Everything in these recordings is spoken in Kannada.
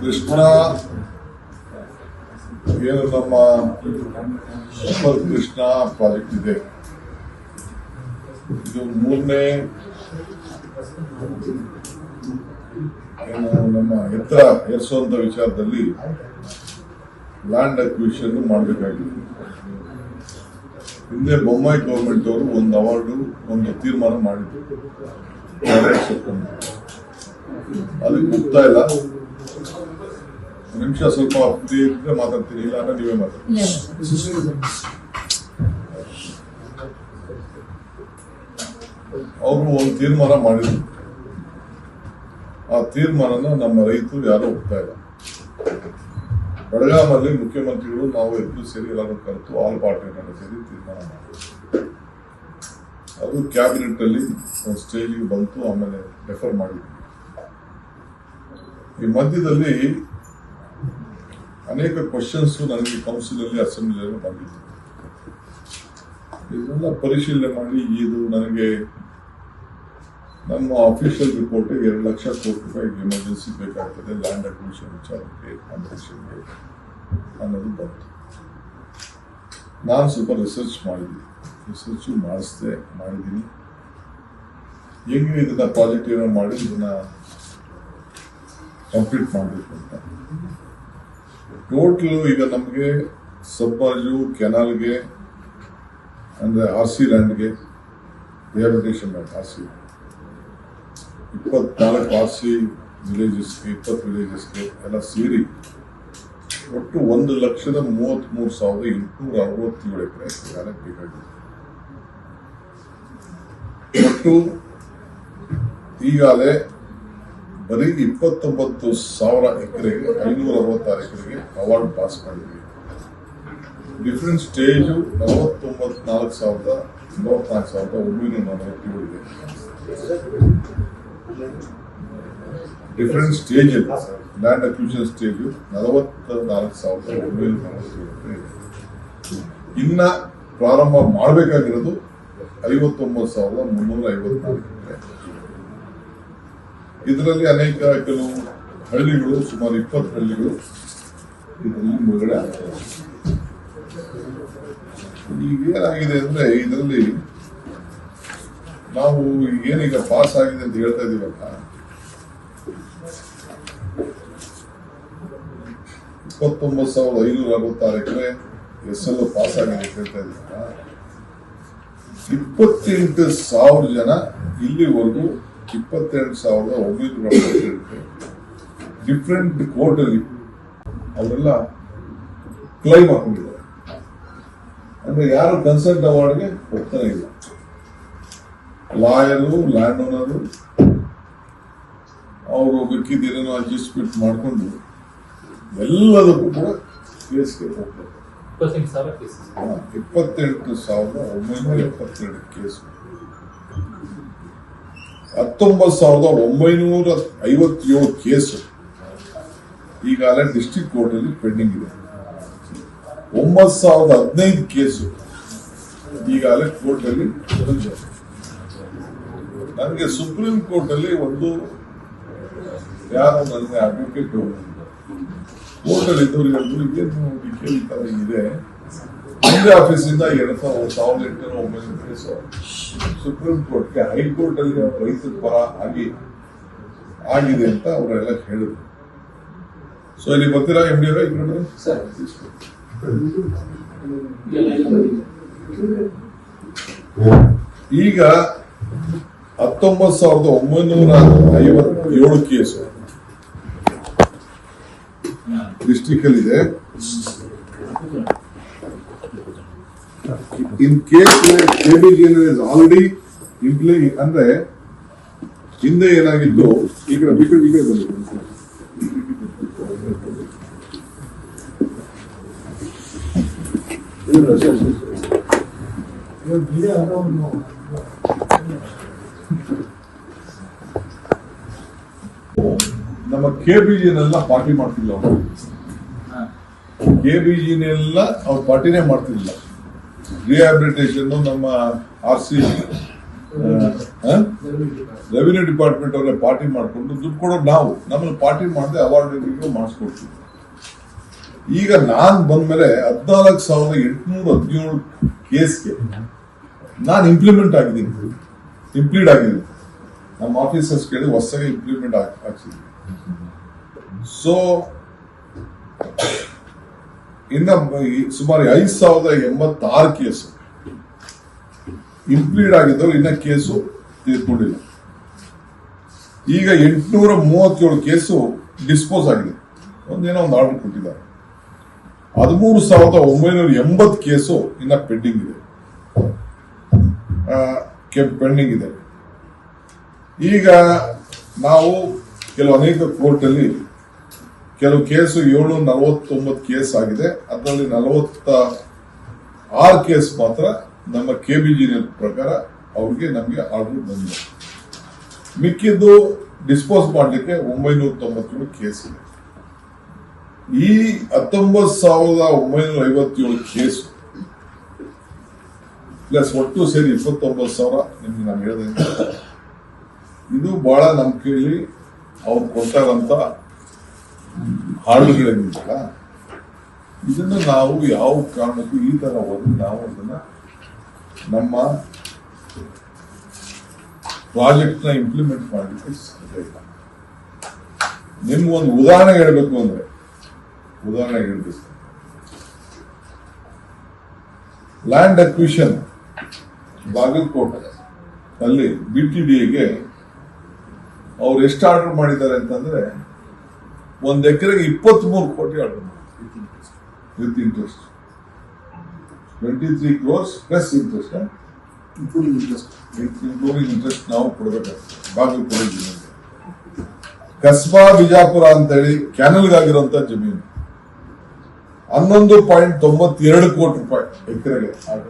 ಕೃಷ್ಣ ಏನು ನಮ್ಮ ಕೃಷ್ಣ ಪ್ರಾಜೆಕ್ಟ್ ಇದೆ ಇದು ಮೂರನೇ ನಮ್ಮ ಎತ್ತರ ಏರಿಸುವಂತ ವಿಚಾರದಲ್ಲಿ ಲ್ಯಾಂಡ್ ಅಕ್ವಿಷನ್ ಮಾಡಬೇಕಾಗಿದೆ ಹಿಂದೆ ಬೊಮ್ಮಾಯಿ ಗೌರ್ಮೆಂಟ್ ಅವರು ಒಂದು ಅವಾರ್ಡು ಒಂದು ತೀರ್ಮಾನ ಮಾಡಿದ್ರು. ಅದಕ್ಕೆ ಮುಕ್ತಾ ಇಲ್ಲ. ನಿಮಿಷ ಸ್ವಲ್ಪ ಫ್ರೀ ಇದ್ರೆ ಮಾತಾಡ್ತೀನಿ ಇಲ್ಲ ಅಂದ್ರೆ ನೀವೇ ಮಾತಾಡಿ ಅವರು ಒಂದು ತೀರ್ಮಾನ ಮಾಡಿದ್ರು. ಆ ತೀರ್ಮಾನನ ನಮ್ಮ ರೈತರು ಯಾರು ಒಪ್ತಾ ಇಲ್ಲ. ಬೆಳಗಾಮಲ್ಲಿ ಮುಖ್ಯಮಂತ್ರಿಗಳು ನಾವು ಎದ್ದು ಸೇರಿ ಎಲ್ಲರೂ ಕರೆತು ಆಲ್ ಪಾರ್ಟಿಗಳನ್ನು ಸೇರಿ ತೀರ್ಮಾನ ಮಾಡಿದ್ರು. ಅದು ಕ್ಯಾಬಿನೆಟ್ ಅಲ್ಲಿ ಒಂದು ಸ್ಟೇಜ್ಗೆ ಬಂತು ಆಮೇಲೆ ರೆಫರ್ ಮಾಡಿದ್ವಿ ಈ ಮಧ್ಯದಲ್ಲಿ ಅನೇಕ ಕ್ವಶನ್ಸ್ ನನಗೆ ಕೌನ್ಸಿಲ್ ಅಲ್ಲಿ ಅಸೆಂಬ್ಲಿಯಲ್ಲಿ ಬಂದಿತ್ತು. ಇದನ್ನೆಲ್ಲ ಪರಿಶೀಲನೆ ಮಾಡಿ ಇದು ನನಗೆ ನಮ್ಮ ಅಫಿಷಿಯಲ್ ರಿಪೋರ್ಟ್ ಎರಡು ಲಕ್ಷ ಕೋಟಿ ರೂಪಾಯಿ ಎಮರ್ಜೆನ್ಸಿ ಬೇಕಾಗ್ತದೆ ಲ್ಯಾಂಡ್ ಅಕ್ವಿಷನ್ ವಿಚಾರಕ್ಕೆ ಕಾಂಪಿಟೇಷನ್ಗೆ ಅನ್ನೋದು ಬಂತು. ನಾನು ಸ್ವಲ್ಪ ರಿಸರ್ಚ್ ಮಾಡಿದ್ದೀನಿ ರಿಸರ್ಚು ಮಾಡಿಸ್ದೆ, ಮಾಡಿದ್ದೀನಿ. ಹೆಂಗೆ ಇದನ್ನ ಪ್ರಾಜೆಕ್ಟ್ ಏನೋ ಮಾಡಿ, ಇದನ್ನ ಕಂಪ್ಲೀಟ್ ಮಾಡಬೇಕು ಅಂತ ಟೋಟಲ್ ಈಗ ನಮಗೆ ಸಬ್ಬಾಜು ಕೆನಾಲ್ಗೆ ಅಂದ್ರೆ ಆರ್ ಸಿ ಲ್ಯಾಂಡ್ಗೆ ರಿಹಾಬಿಲಿಟೇಷನ್ ಲ್ಯಾಂಡ್ ಆರ್ ಸಿ ಇಪ್ಪತ್ನಾಲ್ಕು ಆರ್ ಸಿ ವಿಲೇಜಸ್ಗೆ ಇಪ್ಪತ್ತು ವಿಲೇಜಸ್ಗೆ ಎಲ್ಲ ಸೇರಿ ಒಟ್ಟು ಒಂದು ಲಕ್ಷದ ಮೂವತ್ತ್ಮೂರು ಸಾವಿರದ ಎಂಟುನೂರ ಅರವತ್ತೇಳು ಎಕರೆ ಬೇಕಾಗಿದೆ ಒಟ್ಟು ಈಗಾಗಲೇ ಬರೀ ಇಪ್ಪತ್ತೊಂಬತ್ತು ಸಾವಿರ ಎಕರೆಗೆ, ಐನೂರ ಅರವತ್ತಾರು ಎಕರೆಗೆ ಅವಾರ್ಡ್ ಪಾಸ್ ಮಾಡಿದ್ವಿ. ಡಿಫ್ರೆಂಟ್ ಸ್ಟೇಜು ನಲವತ್ತೊಂಬತ್ನಾಲ್ಕು ಸಾವಿರದ ಮೂವತ್ನಾಲ್ಕು ಸಾವಿರದ ಒಂಬೈನೂರ ನಲವತ್ತೇಳು ಇದೆ. Different stage land acquisition stage ನಲವತ್ತ ನಾಲ್ಕು ಸಾವಿರದ ಒಂಬೈನೂರ ನಲವತ್ತೇಳು ಇದೆ. ಇನ್ನ ಪ್ರಾರಂಭ ಮಾಡಬೇಕಾಗಿರೋದು ಐವತ್ತೊಂಬತ್ತು ಸಾವಿರದ ಮುನ್ನೂರ ಐವತ್ನಾಲ್ಕು ಎಕರೆ. ಇದರಲ್ಲಿ ಅನೇಕ ಕೆಲವು ಹಳ್ಳಿಗಳು, ಸುಮಾರು ಇಪ್ಪತ್ತು ಹಳ್ಳಿಗಳು ಇದರಲ್ಲಿ ಮುಳುಗಡೆ ಆಗ್ತವೆ ಈಗ ಏನಾಗಿದೆ ಅಂದ್ರೆ ಇದರಲ್ಲಿ ನಾವು ಏನೀಗ ಪಾಸ್ ಆಗಿದೆ ಅಂತ ಹೇಳ್ತಾ ಇದೀವಲ್ಲ, ಇಪ್ಪತ್ತೊಂಬತ್ತು ಸಾವಿರದ ಐನೂರ ಅರವತ್ತಾರು ಎಕರೆ ಎಸ್ ಎಲ್ ಪಾಸ್ ಆಗಿದೆ ಅಂತ ಹೇಳ್ತಾ ಇದೀವಲ್ಲ, ಇಪ್ಪತ್ತೆಂಟು ಸಾವಿರ ಜನ ಇಲ್ಲಿವರೆಗೂ ಇಪ್ಪತ್ತೆರಡು ಸಾವಿರದ ಒಂಬೈನೂರ ಎಪ್ಪತ್ತೆರಡು ಡಿಫ್ರೆಂಟ್ ಕೋರ್ಟಲ್ಲಿ ಅವರೆಲ್ಲ ಕ್ಲೈಮ್ ಹಾಕೊಂಡಿದ್ದಾರೆ. ಅಂದ್ರೆ ಯಾರು ಕನ್ಸಲ್ಟ್ ಅವಾರ್ಡ್ಗೆ ಹೋಗ್ತಾನೆ ಇಲ್ಲ. ಲಾಯರು ಲ್ಯಾಂಡ್ ಓನರು ಅವರು ಬೇಕಿದ್ದೇನೋ ಅಡ್ಜಸ್ಟ್ಮೆಂಟ್ ಮಾಡಿಕೊಂಡು ಎಲ್ಲದಕ್ಕೂ ಕೂಡ ಕೇಸ್ಗೆ ಹೋಗ್ತಾರೆ. ಇಪ್ಪತ್ತೆಂಟು ಸಾವಿರದ ಒಂಬೈನೂರ ಎಪ್ಪತ್ತೆರಡು ಕೇಸು ಹತ್ತೊಂಬತ್ತು ಸಾವಿರದ ಒಂಬೈನೂರ ಐವತ್ತೇಳು ಕೇಸು. ಈಗಾಗಲೇ ಡಿಸ್ಟಿಕ್ ಕೋರ್ಟಲ್ಲಿ ಪೆಂಡಿಂಗ್ ಇದೆ. ಒಂಬತ್ತು ಸಾವಿರದ ಹದಿನೈದು ಕೇಸು ಈಗಾಗಲೇ ಕೋರ್ಟಲ್ಲಿ. ನನಗೆ ಸುಪ್ರೀಂ ಕೋರ್ಟ್ ಅಲ್ಲಿ ಒಂದು, ಯಾರು ನನಗೆ ಅಡ್ವೊಕೇಟ್ ಕೋರ್ಟಲ್ಲಿ ಇದ್ದವ್ರಿಗೆ ತರ ಇದೆ. ಮುಂದೆ ಆಫೀಸಿಂದ ಎರಡ್ ಸಾವಿರದ ಸಾವಿರದ ಎಂಟುನೂರ ಒಂಬೈನೂರು ಕೇಸು ಸುಪ್ರೀಂ ಕೋರ್ಟ್ಗೆ ಹೈಕೋರ್ಟ್ ಅಲ್ಲಿ ರೈತರ ಪರ ಆಗಿ ಆಗಿದೆ ಅಂತ ಅವರೆಲ್ಲ ಹೇಳಿದ್ರು. ಸೊ ಇಲ್ಲಿ ಬರ್ತೀರಾ ಎಂ ಡಿ ಅವರ ಈಗ ಹತ್ತೊಂಬತ್ತು ಸಾವಿರದ ಒಂಬೈನೂರ ಐವತ್ತೇಳು ಕೇಸು ಡಿಸ್ಟಿಕ್ ಅಲ್ಲಿ ಇದೆ in case KBGN is already imply ಅಂದ್ರೆ ಹಿಂದೆ ಈಗ ಈ ಕಡೆ ಈ ಕಡೆ ಬಂದಿದೆ ನಮ್ಮ ಕೆಬಿಜಿನೆಲ್ಲ ಪಾರ್ಟಿ ಮಾಡ್ತಿಲ್ಲ ಅವರು. ಕೆಬಿಜಿನೆಲ್ಲ ಅವ್ರು ಪಾರ್ಟಿನೇ ಮಾಡ್ತಿರ್ಲಿಲ್ಲ ರಿಹ್ಯಾಬಿಲಿಟೇಷನ್ ನಮ್ಮ ಆರ್ ಸಿ ರೆವಿನ್ಯೂ ಡಿಪಾರ್ಟ್ಮೆಂಟ್ ಅವರೇ ಪಾರ್ಟಿ ಮಾಡ್ಕೊಂಡು ದುಡ್ಡು ಕೊಡೋದು ನಾವು. ನಮ್ಮನ್ನು ಪಾರ್ಟಿ ಮಾಡದೆ ಅವಾರ್ಡ್ ಮಾಡಿಸ್ಕೊಡ್ತೀವಿ. ಈಗ ನಾನು ಬಂದ್ಮೇಲೆ ಹದಿನಾಲ್ಕು ಸಾವಿರದ ಎಂಟುನೂರ ಹದಿನೇಳು ಕೇಸ್ಗೆ ನಾನು ಇಂಪ್ಲಿಮೆಂಟ್ ಆಗಿದ್ದೀನಿ. ಇಂಪ್ಲೀಡ್ ಆಗಿದ್ದೀನಿ. ನಮ್ಮ ಆಫೀಸರ್ಸ್ ಕೇಳಿ ಹೊಸದಾಗಿ ಇಂಪ್ಲಿಮೆಂಟ್ ಹಾಕ್ಸಿದ್ದೀನಿ ಸೊ ಇನ್ನ ಸುಮಾರು ಐದು ಸಾವಿರದ ಎಂಬತ್ತಾರು ಕೇಸು. ಇಂಪ್ಲೀಡ್ ಆಗಿದ್ದವರು ಇನ್ನ ಕೇಸು ತೀರ್ಕೊಂಡಿಲ್ಲ. ಈಗ ಎಂಟುನೂರ ಮೂವತ್ತೇಳು ಕೇಸು ಡಿಸ್ಪೋಸ್ ಆಗಿದೆ. ಒಂದೇನೋ ಒಂದು ಆರ್ಡರ್ ಕೊಟ್ಟಿದ್ದಾರೆ. ಹದಿಮೂರು ಸಾವಿರದ ಒಂಬೈನೂರ ಎಂಬತ್ತು ಕೇಸು ಇನ್ನ ಪೆಂಡಿಂಗ್ ಇದೆ. ಪೆಂಡಿಂಗ್ ಇದೆ. ಈಗ ನಾವು ಕೆಲವು ಅನೇಕ ಕೋರ್ಟ್ ಅಲ್ಲಿ ಕೆಲವು ಕೇಸು ಏಳು ನಲವತ್ತೊಂಬತ್ತು ಕೇಸ್ ಆಗಿದೆ. ಅದರಲ್ಲಿ ನಲವತ್ತ ಆರು ಕೇಸ್ ಮಾತ್ರ ನಮ್ಮ ಕೆ ಬಿ ಜಿ ಪ್ರಕಾರ ಅವ್ರಿಗೆ ನಮಗೆ ಆರ್ಡರ್ ಬಂದಿದೆ. ಮಿಕ್ಕಿದ್ದು ಡಿಸ್ಪೋಸ್ ಮಾಡಲಿಕ್ಕೆ ಒಂಬೈನೂರ ತೊಂಬತ್ತೇಳು ಕೇಸ್ ಇದೆ. ಈ ಹತ್ತೊಂಬತ್ತು ಸಾವಿರದ ಒಂಬೈನೂರ ಐವತ್ತೇಳು ಕೇಸು ಪ್ಲಸ್ ಒಟ್ಟು ಸೇರಿ ಇಪ್ಪತ್ತೊಂಬತ್ತು ಸಾವಿರ ನಿಮ್ಗೆ ನಾನು ಹೇಳಿದೆ. ಇದು ಬಹಳ ಕೇಳಿ ಅವ್ರು ಕೊಟ್ಟಾರಂತ ಹಾಡುಗಳೇನಿಲ್ಲ ಇದನ್ನು ನಾವು ಯಾವ ಕಾರಣಕ್ಕೂ ಈ ತರ ಹೋದ್ರೆ ನಾವು ಅದನ್ನ ನಮ್ಮ ಪ್ರಾಜೆಕ್ಟ್ನ ಇಂಪ್ಲಿಮೆಂಟ್ ಮಾಡಲಿಕ್ಕೆ ಸಾಧ್ಯ ಇಲ್ಲ. ನಿಮ್ಗೆ ಒಂದು ಉದಾಹರಣೆ ಹೇಳಬೇಕು ಅಂದ್ರೆ, ಉದಾಹರಣೆ ಹೇಳ್ಬೇಕು. ಲ್ಯಾಂಡ್ ಅಕ್ವಿಷನ್ ಬಾಗಲಕೋಟೆ, ಅಲ್ಲಿ ಬಿ ಟಿ ಡಿಗೆ ಅವ್ರು ಎಷ್ಟು ಆರ್ಡರ್ ಮಾಡಿದ್ದಾರೆ ಅಂತಂದ್ರೆ ಒಂದ್ ಎಕರೆಗೆ ಇಪ್ಪತ್ತ್ ಮೂರು ಕೋಟಿ order with interest twenty three crores plus interest including interest ನಾವು ಕೊಡಬೇಕಾಗ್ತದೆ. ಬಾಗಲಕೋಟೆ ಜಿಲ್ಲೆಗೆ ಕಸ್ಬಾ ಬಿಜಾಪುರ ಅಂತೇಳಿ ಕ್ಯಾನಲ್ಗಾಗಿರುವಂತ ಜಮೀನು. ಹನ್ನೊಂದು ಪಾಯಿಂಟ್ ತೊಂಬತ್ತೆರಡು ಕೋಟಿ ರೂಪಾಯಿ ಎಕರೆಗೆ ಆರ್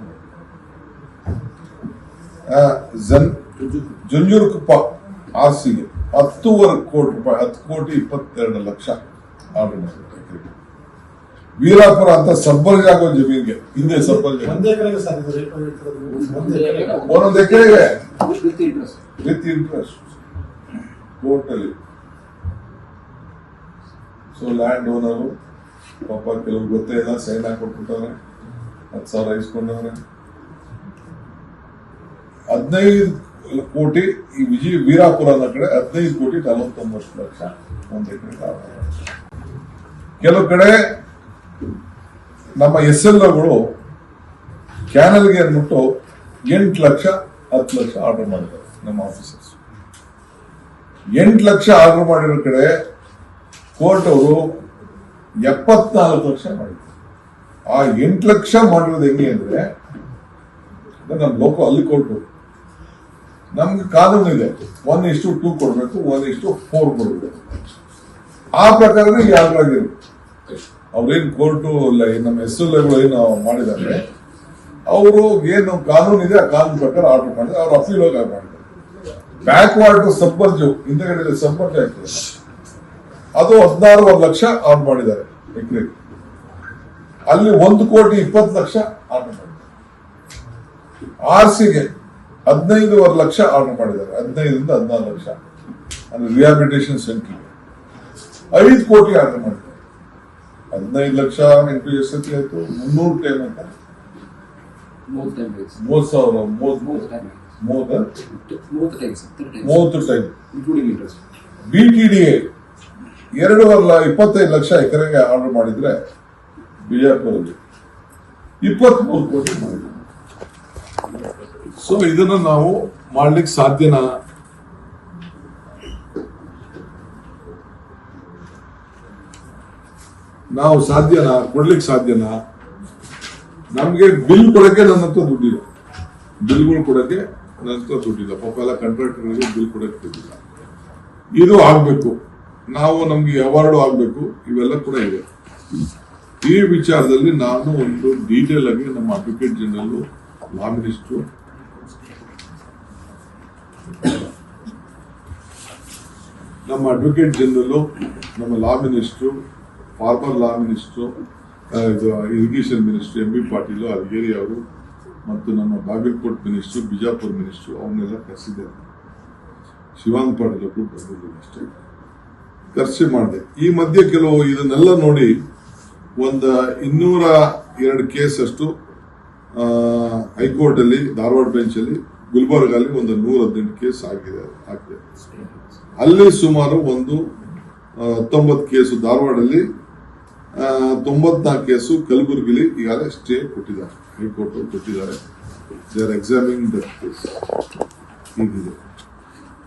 ಆರ್ಸಿಗೆ ಹತ್ತೂವರೆ ಕೋಟಿ ರೂಪಾಯಿ ಹತ್ತು ಕೋಟಿ ಇಪ್ಪತ್ತೆರಡು ಲಕ್ಷ ಆರ್ಡರ್ ಮಾಡಿದ್ರು ವೀರಾಪುರ ಅಂತ ಸಬ್ಬರ್ಜ್ ಆಗೋ ಜಮೀನ್ಗೆ ಹಿಂದೆ ಸಬ್ಬರ್ಜ್ ಒಂದೇ ಕಡೆಗೆ ಸರ್ ಇದು ರೇಟ್ ಒಂದೇ ಕಡೆಗೆ. ಒಂದೊಂದು ಎಕರೆಗೆ with interest with interest totally so land owner ಪಾಪ ಕೆಲವು ಗೊತ್ತೇ ಇಲ್ಲ ಸೈನ್ ಹಾಕೊಟ್ಬಿಟ್ಟವ್ರೆ. ಹತ್ತು ಸಾವಿರ ಇಸ್ಕೊಂಡವ್ರೆ. ಹದಿನೈದು ಕೋಟಿ, ಈ ವಿಜಯ ವೀರಾಪುರ ಅನ್ನೋ ಕಡೆ ಹದಿನೈದು ಕೋಟಿ ನಲವತ್ತೊಂಬತ್ತು ಲಕ್ಷ ಒಂದು ಎಕರೆ ಕೆಲವು ಕಡೆ ನಮ್ಮ ಎಸ್ ಎಲ್ ಒಗಳು ಕ್ಯಾನಲ್ಗೆ ಅಂದ್ಬಿಟ್ಟು ಎಂಟು ಲಕ್ಷ, ಹತ್ತು ಲಕ್ಷ ಆರ್ಡರ್ ಮಾಡಿದ್ದಾರೆ ನಮ್ಮ ಆಫೀಸರ್ಸ್ ಎಂಟು ಲಕ್ಷ ಆರ್ಡರ್ ಮಾಡಿರೋ ಕಡೆ ಕೋರ್ಟ್ ಅವರು ಎಪ್ಪತ್ನಾಲ್ಕು ಲಕ್ಷ ಮಾಡಿದ್ರು ಆ ಎಂಟು ಲಕ್ಷ ಮಾಡಿರೋದು ಹೆಂಗೆ ಅಂದ್ರೆ, ಅದು ನಮ್ಮ ಲೋಕ ಅಲ್ಲಿ ಕೋರ್ಟ್ ನಮ್ಗೆ ಕಾನೂನು ಇದೆ. ಒನ್ ಇಷ್ಟು ಟೂ ಕೊಡ್ಬೇಕು ಒನ್ ಇಷ್ಟು ಫೋರ್ ಕೊಡ್ಬೇಕು. ಆ ಪ್ರಕಾರನೇ ಈ ಅವ್ರೇನ್ ಕೋರ್ಟು ನಮ್ಮ ಎಸ್ ಎಲ್ ಏನು ಮಾಡಿದ್ದಾರೆ. ಅವರು ಏನು ಕಾನೂನು ಇದೆ, ಆ ಕಾನೂನು ಪ್ರಕಾರ ಆರ್ಡರ್ ಮಾಡಿದ್ರೆ ಅವ್ರು ಅಪೀಲ್ ಹೋಗಿ ಮಾಡಿದ್ದಾರೆ. ಬ್ಯಾಕ್ವರ್ಡ್ ಸಬ್ಬರ್ಜು ಹಿಂದೆಗಡೆ ಸಬ್ಬರ್ಜ್ ಆಗ್ತದೆ. ಅದು ಹದಿನಾರೂವರೆ ಲಕ್ಷ ಆರ್ಡರ್ ಮಾಡಿದ್ದಾರೆ, ಎಕ್ರೆ. ಅಲ್ಲಿ ಒಂದು ಕೋಟಿ ಇಪ್ಪತ್ತು ಲಕ್ಷ ಆರ್ಡರ್ ಮಾಡಿದ್ದಾರೆ. ಆರ್ಸಿಗೆ ಹದಿನೈದುವರೆ ಲಕ್ಷ ಆರ್ಡರ್ ಮಾಡಿದ್ದಾರೆ. ಹದಿನೈದರಿಂದ ಹದಿನಾರು ಲಕ್ಷ. ಅಂದ್ರೆ ರಿಹಾಬಿಲಿಟೇಷನ್ ಸೆಂಟರ್ ಐದು ಕೋಟಿ ಆರ್ಡರ್ ಮಾಡಿದ್ದಾರೆ. ಹದಿನೈದು ಲಕ್ಷ ಎಂಟು ಎಸ್ ಸತಿ ಆಯ್ತು? ಮುನ್ನೂರು ಟೈಮ್ ಅಂತ ಮೂವತ್ತು ಸಾವಿರ ಮೂವತ್ ಮೂವತ್ತು ಟೈಮ್ ಬಿ ಟಿ ಡಿ ಎರಡೂವರೆ ಇಪ್ಪತ್ತೈದು ಲಕ್ಷ ಎಕರೆಗೆ ಆರ್ಡರ್ ಮಾಡಿದ್ರೆ ಬಿಜಾಪುರಲ್ಲಿ ಇಪ್ಪತ್ಮೂರು ಕೋಟಿ ಮಾಡಿದ್ರು ಸೊ ಇದನ್ನ ನಾವು ಮಾಡ್ಲಿಕ್ಕೆ ಸಾಧ್ಯನಾ? ನಾವು ಸಾಧ್ಯನಾ? ಕೊಡ್ಲಿಕ್ಕೆ ಸಾಧ್ಯನಾ? ನಮ್ಗೆ ಬಿಲ್ ಕೊಡಕ್ಕೆ ನನ್ನ ಹತ್ರ ದುಡ್ಡಿಲ್ಲ. ಬಿಲ್ಗಳು ಕೊಡಕ್ಕೆ ನನ್ನ ಹತ್ರ ದುಡ್ಡಿಲ್ಲ. ಪಾಪ ಎಲ್ಲ ಕಾಂಟ್ರಾಕ್ಟರ್ಗಳಿಗೆ ಬಿಲ್ ಕೊಡಕ್ಕೆ ದುಡ್ಡಿಲ್ಲ. ಇದು ಆಗ್ಬೇಕು. ನಾವು ನಮ್ಗೆ ಅವಾರ್ಡ್ ಆಗ್ಬೇಕು. ಇವೆಲ್ಲ ಕೂಡ ಇದೆ. ಈ ವಿಚಾರದಲ್ಲಿ ನಾನು ಒಂದು ಡೀಟೇಲ್ ಆಗಿ ನಮ್ಮ ಅಡ್ವೊಕೇಟ್ ಜನರಲ್ ಲಾ ನಮ್ಮ ಅಡ್ವೊಕೇಟ್ ಜನರಲ್ ನಮ್ಮ law minister, former law minister irrigation minister, M B Patil, Algeri ಅವರು ಮತ್ತು ನಮ್ಮ ಬಾಗಲಕೋಟ್ ಮಿನಿಸ್ಟ್ರು, ಬಿಜಾಪುರ್ ಮಿನಿಸ್ಟ್ರು ಅವನ್ನೆಲ್ಲ ಕರೆಸಿದ್ದಾರೆ. ಶಿವಾಂಗ್ ಪಾಟೀಲ್ ಅವರು ಬಂದಿರಲಿಲ್ಲ ಅಷ್ಟೇ. ಕರ್ಸಿ ಮಾಡಿದೆ. ಈ ಮಧ್ಯೆ ಕೆಲವು ಇದನ್ನೆಲ್ಲ ನೋಡಿ ಒಂದು ಇನ್ನೂರ ಎರಡು ಕೇಸ್ ಅಷ್ಟು ಆ, ಹೈಕೋರ್ಟ್ ಅಲ್ಲಿ ಧಾರವಾಡ ಗುಲ್ಬರ್ಗ ಅಲ್ಲಿ ಒಂದು ನೂರ ಹದಿನೆಂಟು ಕೇಸ್ ಆಗಿದೆ ಆಗಿದೆ. ಅಲ್ಲಿ ಸುಮಾರು ಒಂದು ಹತ್ತೊಂಬತ್ತು ಕೇಸು ಧಾರವಾಡಲ್ಲಿ ತೊಂಬತ್ನಾಲ್ಕು ಕೇಸು ಕಲಬುರಗಿಲಿ ಈಗಾಗಲೇ ಸ್ಟೇ ಕೊಟ್ಟಿದ್ದಾರೆ ಹೈಕೋರ್ಟ್ ಕೊಟ್ಟಿದ್ದಾರೆ. They are examining the case ಹೀಗಿದೆ.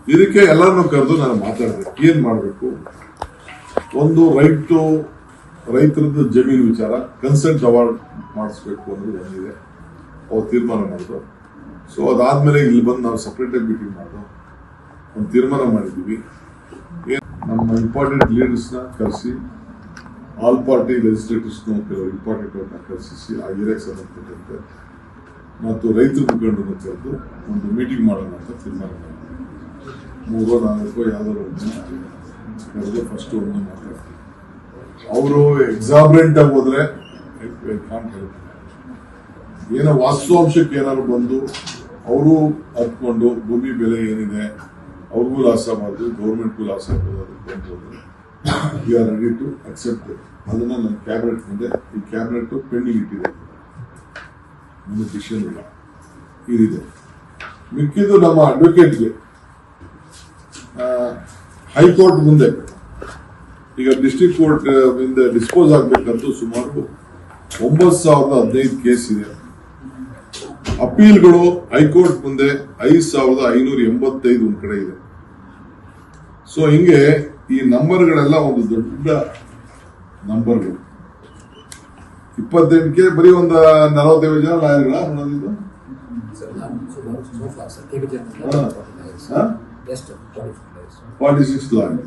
ಇದಕ್ಕೆ ಎಲ್ಲರನ್ನು ಕರೆದು ನಾನು ಮಾತಾಡಿದೆ ಏನು ಮಾಡಬೇಕು? ಒಂದು ರೈಟ್ ರೈತರದ್ದು ಜಮೀನು ವಿಚಾರ ಕನ್ಸೆಂಟ್ ಅವಾರ್ಡ್ ಮಾಡಿಸ್ಬೇಕು ಅನ್ನೋದು ಒಂದಿದೆ ಅವ್ರು ತೀರ್ಮಾನ ಮಾಡಿದ್ರು. ಸೊ ಅದಾದ್ಮೇಲೆ ಇಲ್ಲಿ ಬಂದು ನಾವು ಸಪ್ರೇಟಾಗಿ ಮೀಟಿಂಗ್ ಮಾಡಿದ್ರು ಒಂದು ತೀರ್ಮಾನ ಮಾಡಿದ್ದೀವಿ. ನಮ್ಮ ಇಂಪಾರ್ಟೆಂಟ್ ಲೀಡರ್ಸ್ನ ಕರೆಸಿ ಆಲ್ ಪಾರ್ಟಿ ಲೆಜಿಸ್ಲೇಟರ್ಸ್ನ ಕೆಲವು ಇಂಪಾರ್ಟೆಂಟ್ ಅವ್ರನ್ನ ಕರೆಸಿ ಆ ಏರಿಯಾಗೆ ಸಂಬಂಧಪಟ್ಟಂತೆ ಮತ್ತು ರೈತರ ಮುಖಂಡರನ್ನು ಕರೆದು ಒಂದು ಮೀಟಿಂಗ್ ಮಾಡೋಣ ಅಂತ ತೀರ್ಮಾನ ಮಾಡಿದ್ವಿ ಮೂರೋ ನಾಲ್ಕೋ ಯಾವ್ದಾದ್ರು ಒಂದು ಕರೆದು ಫಸ್ಟ್ ಒಂದು ಮಾತಾಡ್ತೀವಿ. ಅವರು ಎಕ್ಸಾಬ್ರೆಂಟ್ ಆಗಿ ಹೋದ್ರೆ ಕಾಂಟ್ ಏನೋ ವಾಸ್ತವಾಂಶಕ್ಕೆ ಏನಾದ್ರು ಬಂದು ಅವರು ಹತ್ಕೊಂಡು ಭೂಮಿ ಬೆಲೆ ಏನಿದೆ, ಅವ್ರಿಗೂ ಲಾಸ್ ಮಾಡಿದ್ರು ಗೌರ್ಮೆಂಟ್ಗೂ ಲಾಸ್ ಆಗ್ಬೋದು ಅದಕ್ಕೆ ರೆಡಿ ಟು ಅಕ್ಸೆಪ್ಟ್ ಅದನ್ನ ನನ್ನ ಕ್ಯಾಬಿನೆಟ್ ಮುಂದೆ, ಈ ಕ್ಯಾಬಿನೆಟ್ ಪೆಂಡಿಂಗ್ ಇಟ್ಟಿದೆ. ನನ್ನ ಡಿಸಿಷನ್ ಇಲ್ಲ. ಇದಿದೆ. ಮಿಕ್ಕಿದ್ದು ನಮ್ಮ ಅಡ್ವೊಕೇಟ್ಗೆ ಹೈಕೋರ್ಟ್ ಮುಂದೆ. ಈಗ ಡಿಸ್ಟ್ರಿಕ್ಟ್ ಕೋರ್ಟ್ ಮುಂದೆ ಡಿಸ್ಪೋಸ್ ಆಗ್ಬೇಕಂತೂ ಸುಮಾರು ಒಂಬತ್ತು ಸಾವಿರದ ಹದಿನೈದು ಕೇಸ್ ಇದೆ. ಅಪೀಲ್ಗಳು ಹೈಕೋರ್ಟ್ ಮುಂದೆ ಐದು ಸಾವಿರದ ಐನೂರ ಎಂಬತ್ತೈದು ಒಂದು ಕಡೆ ಇದೆ. ಸೊ ಹಿಂಗೆ ಈ ನಂಬರ್ಗಳೆಲ್ಲ ಒಂದು ದೊಡ್ಡ ನಂಬರ್ಗಳು. ಇಪ್ಪತ್ತೆಂಟಕ್ಕೆ ಬರೀ ಒಂದು ನಲವತ್ತೈದು ಜನ ಲಾಯರ್ಗಳ? ಅನ್ನೋದಿದ್ದು ಹಾ? Forty six lawyer.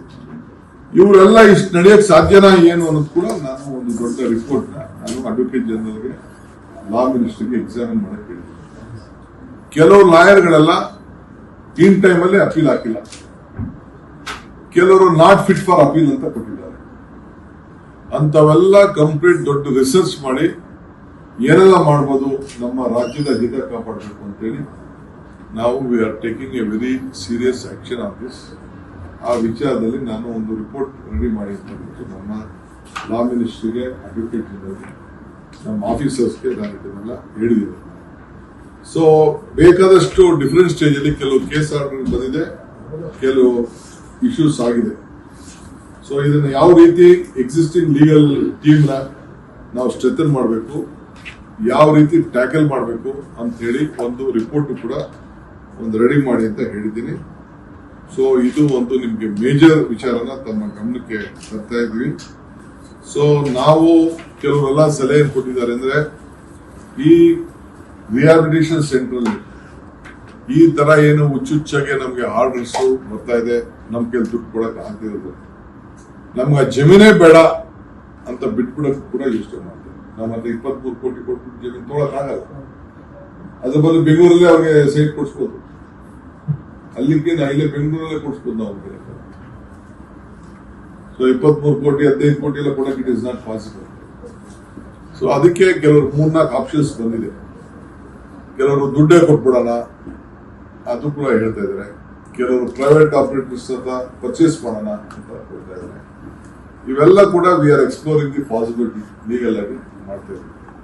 ಇವರೆಲ್ಲ ಇಷ್ಟು ನಡೆಯಕ್ಕೆ ಸಾಧ್ಯನಾ ಏನು ಅನ್ನೋದು ಕೂಡ ನಾನು ಒಂದು ದೊಡ್ಡ ರಿಪೋರ್ಟ್ ನಾನು ಅಡ್ವೊಕೇಟ್ ಜನರಲ್ಗೆ ಲಾ ಮಿನಿಸ್ಟರ್ಗೆ ಎಕ್ಸಾಮಿನ್ ಮಾಡಕ್ಕೆ ಹೇಳಿದ್ದೆ. ಕೆಲವು ಲಾಯರ್ಗಳೆಲ್ಲ ಇನ್ ಟೈಮಲ್ಲಿ ಅಪೀಲ್ ಹಾಕಿಲ್ಲ. ಕೆಲವರು ನಾಟ್ ಫಿಟ್ ಫಾರ್ ಅಪೀಲ್ ಅಂತ ಕೊಟ್ಟಿದ್ದಾರೆ. ಅಂತವೆಲ್ಲ ಕಂಪ್ಲೀಟ್ ದೊಡ್ಡ ರಿಸರ್ಚ್ ಮಾಡಿ ಏನೆಲ್ಲ ಮಾಡ್ಬೋದು ನಮ್ಮ ರಾಜ್ಯದ ಹಿತ ಕಾಪಾಡಬೇಕು ಅಂತೇಳಿ ನಾವು we are taking a very serious action on this ಆ ವಿಚಾರದಲ್ಲಿ ನಾನು ಒಂದು ರಿಪೋರ್ಟ್ ರೆಡಿ ಮಾಡಿ ನಮ್ಮ ಲಾ ಮಿನಿಸ್ಟ್ರಿಗೆ ಅಡ್ವೊಕೇಟ್ ನಮ್ಮ ಆಫೀಸರ್ಸ್ಗೆ ನಾನು ಇದನ್ನೆಲ್ಲ ಹೇಳಿದ್ದೀನಿ. ಸೊ ಬೇಕಾದಷ್ಟು ಡಿಫರೆಂಟ್ ಸ್ಟೇಜ್ ಅಲ್ಲಿ ಕೆಲವು ಕೇಸ್ ಆರ್ಡರ್ ಬಂದಿದೆ, ಕೆಲವು ಇಶ್ಯೂಸ್ ಆಗಿದೆ. ಸೊ ಇದನ್ನ ಯಾವ ರೀತಿ ಎಕ್ಸಿಸ್ಟಿಂಗ್ ಲೀಗಲ್ ಟೀಮ್ನ ನಾವು ಸ್ಟ್ರೆಂಥನ್ ಮಾಡಬೇಕು, ಯಾವ ರೀತಿ ಟ್ಯಾಕಲ್ ಮಾಡಬೇಕು ಅಂತ ಹೇಳಿ ಒಂದು ರಿಪೋರ್ಟ್ ಕೂಡ ಒಂದು ರೆಡಿ ಮಾಡಿ ಅಂತ ಹೇಳಿದ್ದೀನಿ. ಸೊ ಇದು ಒಂದು ನಿಮಗೆ ಮೇಜರ್ ವಿಚಾರನ ತಮ್ಮ ಗಮನಕ್ಕೆ ತರ್ತಾ ಇದ್ವಿ. ಸೊ ನಾವು ಕೆಲವರೆಲ್ಲ ಸಲಹೆ ಕೊಟ್ಟಿದ್ದಾರೆ ಅಂದ್ರೆ, ಈ ರಿಹಾಬಿಲಿಟೇಷನ್ ಸೆಂಟರ್ ಈ ತರ ಏನು ಹುಚ್ಚುಚ್ಚಾಗೆ ನಮಗೆ ಆರ್ಡರ್ಸ್ ಬರ್ತಾ ಇದೆ, ನಮ್ ಕೈಲಿ ದುಡ್ಡು ಕೊಡಕ್ ಆಗ್ತಿರೋದು ನಮ್ಗೆ ಜಮೀನೇ ಬೇಡ ಅಂತ ಬಿಟ್ಬಿಡಕ್ ಕೂಡ ಯೋಚನೆ ಮಾಡ್ತೀವಿ ನಮ್ಮ ಹತ್ರ ಇಪ್ಪತ್ಮೂರು ಕೋಟಿ ಕೊಟ್ಬಿಟ್ಟು ಜಮೀನು ತೊಗೊಳಕ್ ಆಗಲ್ಲ. ಅದ್ರ ಬದಲು ಬೆಂಗಳೂರಲ್ಲಿ ಅವ್ರಿಗೆ ಸೈಟ್ ಕೊಡ್ಸ್ಬೋದು. ಅಲ್ಲಿಗೆ ಇಲ್ಲೇ ಬೆಂಗಳೂರಲ್ಲೇ ಕೊಡ್ಸ್ಬೋದು ನಾವು ಸೊ ಇಪ್ಪತ್ಮೂರು ಕೋಟಿ, ಹದಿನೈದು ಕೋಟಿ ಎಲ್ಲ ಕೊಡಕ್ಕೆ it is not possible so ಅದಕ್ಕೆ ಕೆಲವರು ಮೂರ್ನಾಲ್ಕು ಆಪ್ಷನ್ಸ್ ಬಂದಿದೆ. ಕೆಲವರು ದುಡ್ಡೇ ಕೊಟ್ಬಿಡೋಣ ಅದು ಕೂಡ ಹೇಳ್ತಾ ಇದ್ದಾರೆ. ಕೆಲವರು ಪ್ರೈವೇಟ್ ಆಪರೇಟರ್ಸ್ ಅಂತ ಪರ್ಚೇಸ್ ಮಾಡೋಣ ಅಂತ ಹೇಳ್ತಾ ಇದ್ದಾರೆ. ಇವೆಲ್ಲ ಕೂಡ we are exploring the possibility legal ಆಗಿ ಮಾಡ್ತಾ ಇದ್ದೀವಿ.